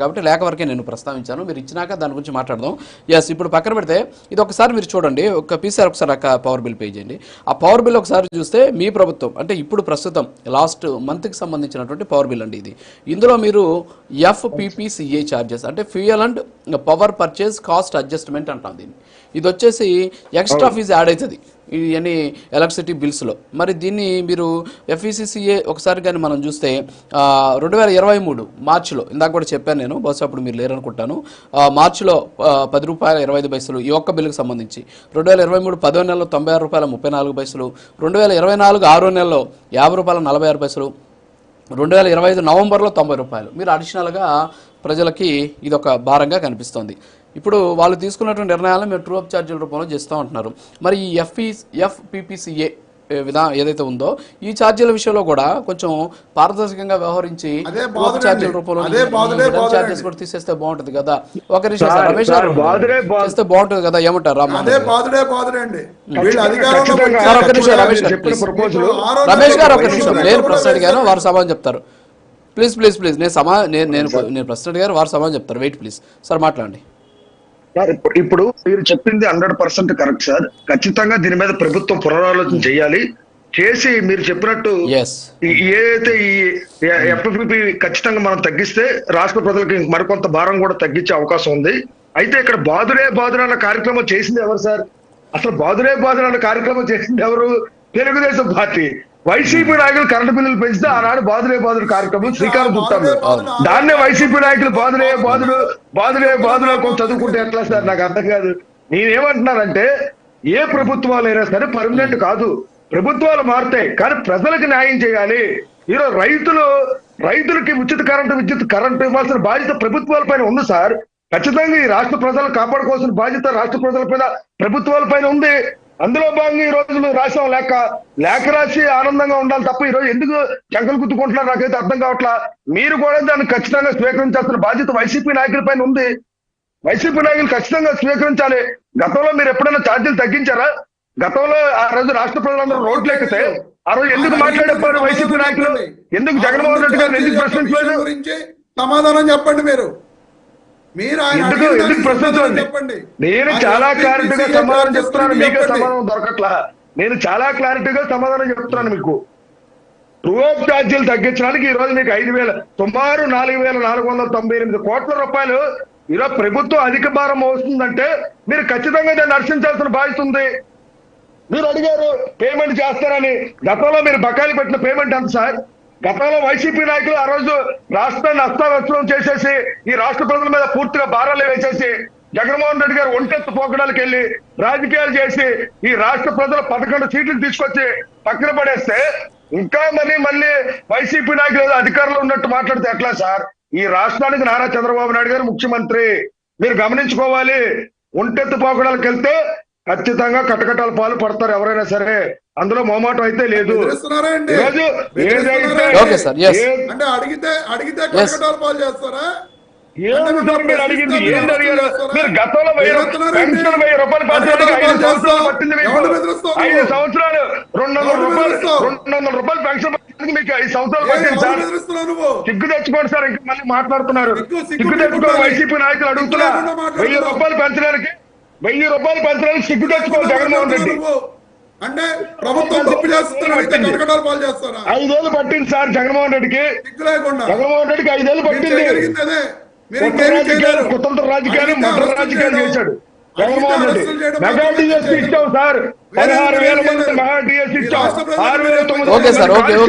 కాబట్టి లేఖ వరకే నేను ప్రస్తావించాను. మీరు ఇచ్చినాక దాని గురించి మాట్లాడదాం. ఎస్ ఇప్పుడు పక్కన పెడితే ఇది ఒకసారి మీరు చూడండి. ఒక పీసీఆర్ ఒకసారి పవర్ బిల్ పే చేయండి. ఆ పవర్ బిల్ ఒకసారి చూస్తే మీ ప్రభుత్వం అంటే ఇప్పుడు ప్రస్తుతం లాస్ట్ మంత్కి సంబంధించినటువంటి పవర్ బిల్ అండి ఇది. ఇందులో మీరు ఎఫ్పిపిసిఏ ఛార్జెస్ అంటే fuel and power purchase cost adjustment అంటాం దీన్ని. ఇది వచ్చేసి ఎక్స్ట్రా ఫీజు యాడ్ అవుతుంది. ఇవన్నీ ఎలక్ట్రిసిటీ బిల్స్లో. మరి దీన్ని మీరు ఎఫ్ఈసిసిఏ ఒకసారి కానీ మనం చూస్తే రెండు వేల ఇరవై మూడు మార్చిలో ఇందాక కూడా చెప్పాను నేను బహుశా అప్పుడు మీరు లేరనుకుంటాను మార్చిలో పది రూపాయల ఇరవై ఐదు పైసలు ఈ ఒక్క బిల్లుకు సంబంధించి రెండు వేల ఇరవై మూడు పదో నెలలో తొంభై ఆరు రూపాయల ముప్పై నాలుగు పైసలు రెండు వేల ఇరవై నాలుగు ఆరో నెలలో యాభై రూపాయల నలభై ఆరు పైసలు రెండు వేల ఇరవై ఐదు నవంబర్లో తొంభై రూపాయలు. మీరు అడిషనల్గా ప్రజలకి ఇది ఒక భారంగా కనిపిస్తోంది. ఇప్పుడు వాళ్ళు తీసుకున్నటువంటి నిర్ణయాలను మీరు ట్రూ అప్ ఛార్జీల రూపంలో చేస్తూ ఉంటున్నారు. మరి ఈ ఎఫ్ఈ ఎఫ్పిపిసిఏ విధా ఏదైతే ఉందో ఈ ఛార్జీల విషయంలో కూడా కొంచెం పారదర్శకంగా వ్యవహరించి. ఛార్జీల రూపంలో. ఛార్జెస్ కూడా తీసేస్తే బాగుంటుంది కదా. ఒక రమేష్ గారు బాగుంటుంది కదా ఏమంటారు గారు? నిమిషం, రమేష్ గారు, రమేష్ గారు ఒక నిమిషం. నేను ప్రశ్న అడిగాను వారు సమాధానం చెప్తారు. ప్లీజ్ ప్లీజ్ ప్లీజ్ నేను సమా నేను నేను నేను ప్రశ్న అడిగారు వారు సమాధానం చెప్తారు. వెయిట్ ప్లీజ్ సార్ మాట్లాడండి. సార్ ఇప్పుడు- మీరు చెప్పింది హండ్రెడ్ పర్సెంట్ కరెక్ట్ సార్. ఖచ్చితంగా దీని మీద ప్రభుత్వం పునరాలోచన చేయాలి. చేసి మీరు చెప్పినట్టు ఏదైతే ఈ ఎఫ్ఎఫ్పి ఖచ్చితంగా మనం తగ్గిస్తే రాష్ట్ర ప్రజలకు మరికొంత భారం కూడా తగ్గించే అవకాశం ఉంది. అయితే ఇక్కడ బాదురే బాదురే అన్న కార్యక్రమం చేసింది ఎవరు సార్? అసలు బాదురే బాదురే అన్న కార్యక్రమం చేసింది ఎవరు? తెలుగుదేశం పార్టీ. వైసీపీ నాయకులు కరెంటు బిల్లులు పెంచితే ఆనాడు బాధులే బాధుడు కార్యక్రమం శ్రీకారం చుట్టారు దాన్నే వైసీపీ నాయకులు బాధులే బాధుడు బాధులే బాదురు కొంచెం చదువుకుంటే ఎట్లా సార్? నాకు అర్థం కాదు. నేనేమంటున్నానంటే ఏ ప్రభుత్వాలైనా సరే పర్మనెంట్ కాదు. ప్రభుత్వాలు మారుతాయి కానీ ప్రజలకు న్యాయం చేయాలి. ఈరోజు రైతులు రైతులకి ఉచిత కరెంటు విద్యుత్ కరెంటు ఇవ్వాల్సిన బాధ్యత ప్రభుత్వాల పైన ఉంది సార్. ఖచ్చితంగా ఈ రాష్ట్ర ప్రజలను కాపాడుకోవాల్సిన బాధ్యత రాష్ట్ర ప్రజల పైన ప్రభుత్వాల పైన ఉంది. అందులో భాగంగా ఈ రోజు మీరు రాసాం లేక లేఖ రాసి ఆనందంగా ఉండాలి తప్ప ఈ రోజు ఎందుకు చెంకలు గుద్దుకుంటున్నారు నాకైతే అర్థం కావట్లా. మీరు కూడా దాన్ని ఖచ్చితంగా స్వీకరించాల్సిన బాధ్యత వైసీపీ నాయకుల పైన ఉంది. వైసీపీ నాయకులు ఖచ్చితంగా స్వీకరించాలి. గతంలో మీరు ఎప్పుడైనా ఛార్జీలు తగ్గించారా? గతంలో ఆ రోజు రాష్ట్ర ప్రజలందరూ రోడ్లు ఎక్కితే ఆ రోజు ఎందుకు మాట్లాడేవారు వైసీపీ నాయకులు? ఎందుకు జగన్మోహన్ రెడ్డి గారు ఎందుకు ప్రశ్నించలేదు? గురించి సమాధానం చెప్పండి మీరు. మీరు చెప్పండి. నేను చాలా క్లారిటీగా సమాధానం చెప్తున్నాను. మీకే. సమాధానం దొరకట్లా. నేను చాలా క్లారిటీగా సమాధానం చెప్తున్నాను మీకు. ఆఫ్ ఛార్జీలు తగ్గించడానికి ఈ రోజు మీకు ఐదు వేల సుమారు నాలుగు వేల నాలుగు వందల తొంభై ఎనిమిది కోట్ల రూపాయలు ఈరోజు ప్రభుత్వం అధిక భారం మోస్తుందంటే మీరు ఖచ్చితంగా దాన్ని నర్శించాల్సిన బాధ్యత ఉంది. మీరు అడిగారు పేమెంట్ చేస్తారని. గతంలో మీరు బకాయిలు పెట్టిన పేమెంట్ ఎంత సార్? గతంలో వైసీపీ నాయకులు ఆ రోజు రాష్ట్రాన్ని అస్తావ్యస్తం చేసేసి ఈ రాష్ట్ర ప్రజల మీద పూర్తిగా భారాలు వేసేసి జగన్మోహన్ రెడ్డి గారు ఒంటెత్తు పోకడానికి వెళ్ళి రాజకీయాలు చేసి ఈ రాష్ట్ర ప్రజలు పదకొండు సీట్లు తీసుకొచ్చి పక్కన పడేస్తే ఇంకా మళ్ళీ మళ్ళీ వైసీపీ నాయకులు ఏదో అధికారంలో ఉన్నట్టు మాట్లాడితే ఎట్లా సార్? ఈ రాష్ట్రానికి నారా చంద్రబాబు నాయుడు గారు ముఖ్యమంత్రి. మీరు గమనించుకోవాలి ఒంటెత్తు పోకడానికి వెళ్తే ఖచ్చితంగా కటకటాల పాలు పడతారు ఎవరైనా సరే. అందులో మొహమాటం అయితే లేదు. అంటే అడిగితే అడిగితే పాలు చేస్తారా? ఏమి సార్ మీరు అడిగింది? ఏంటి అడిగారు మీరు గతంలో వెయ్యి రూ- బెదిరిస్తున్నారండి? పెన్షన్ వెయ్యి రూపాయలు ఐదు సంవత్సరాలు పట్టింది? ఐదు రెండు వందల రూపాయలు? రెండు వందల రూపాయలు పెన్షన్ మీకు ఐదు సంవత్సరాలు పట్టింది సార్. సిగ్గు తెచ్చుకోండి సార్ ఇంకా మళ్ళీ మాట్లాడుతున్నారు. సిగ్గు- తెచ్చుకోండి. వైసీపీ నాయకులు అడుగుతున్నా సిగ్గు లేకుండా మాట్లాడుతున్నావు. వెయ్యి రూపాయలు పెంచడానికి వెయ్యి రూపాయలు పెంచడానికి సిగ్గు తెచ్చుకోవాలి జగన్మోహన్ రెడ్డి. అంటే ప్రభుత్వం తప్పు చేస్తున్నారు. పాలు చేస్తారా? ఐదేళ్ళు పట్టింది సార్ జగన్మోహన్ రెడ్డికి. జగన్మోహన్ రెడ్డికి ఐదేళ్ళు పట్టింది. కుతంత్ర రాజకీయాలు మటర్ అరెస్టులు రాజకీయాలు. చేశాడు. జగన్మోహన్ రెడ్డి. Mega DSP. ఇచ్చాం సార్. పదహారు వేల మంది మెగా డిఎస్పీ ఇచ్చాం ఆరు వేల తొమ్మిది ఓకే సార్ ఓకే ఓకే.